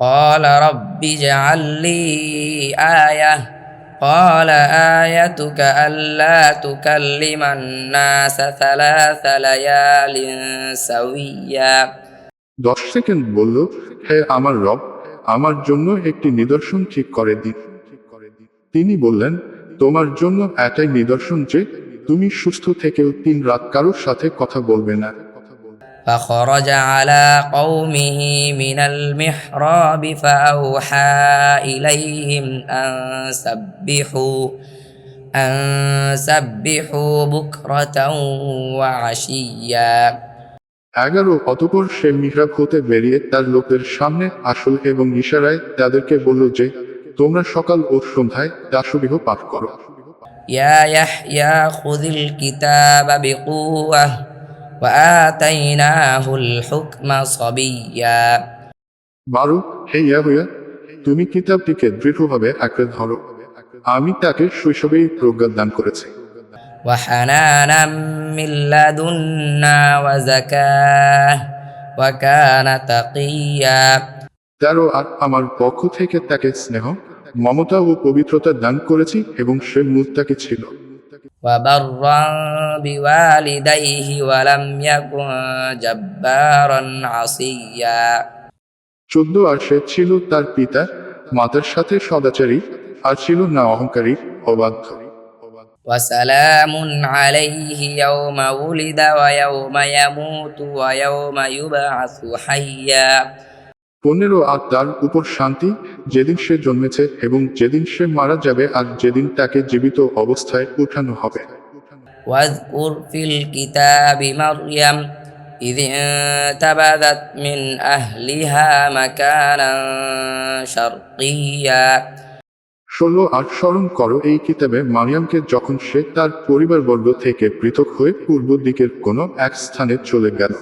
قال رب اجعل لي آية قال آيتك ألا تكلم الناس ثلاث ليال سويا দশ সেকেন্ড বলল হে আমার রব আমার জন্য একটি নিদর্শন ঠিক করে দিন তিনি বললেন তোমার জন্য এটাই নিদর্শন যে তুমি সুস্থ থেকেও তিন রাত কারোর সাথে কথা বলবে না فخرج على قومه من المحراب فأوحى إليهم أن سبحوا أن سبحوا بكرة وعشيا এগারো অতপর সে মিহরাব হতে বেরিয়ে তার লোকদের সামনে আসল এবং ইশারায় তাদেরকে বলল যে তোমরা সকাল ও সন্ধ্যায় দাসবিহ পাঠ করো يا يحيى خذ الكتاب بقوة وآتيناه الحكم صبيا বারো হে ইয়াহুয়া তুমি কিতাবটিকে দৃঢ়ভাবে আঁকড়ে ধরো আমি তাকে শৈশবেই প্রজ্ঞা দান করেছি وحنانا من لدنا وزكاة وكان تقيا তেরো আর আমার পক্ষ থেকে তাকে স্নেহ মমতা ও পবিত্রতা দান করেছি এবং সে মুত্তাকি ছিল وبرا بوالديه ولم يكن جبارا عصيا চোদ্দ আর সে ছিল তার পিতা মাতার সাথে সদাচারী আর ছিল না অহংকারী অবাধ্য وسلام عليه يوم ولد ويوم يموت ويوم يبعث حيا পনেরো আর তার উপর শান্তি যেদিন সে জন্মেছে এবং যেদিন সে মারা যাবে আর যেদিন তাকে জীবিত অবস্থায় উঠানো হবে واذكر في الكتاب مريم إذ انتبذت من أهلها مكانا شرقيا ষোলো আর স্মরণ করো এই কিতাবে মারিয়ামকে যখন সে তার পরিবারবর্গ থেকে পৃথক হয়ে পূর্ব দিকের কোনো এক স্থানে চলে গেল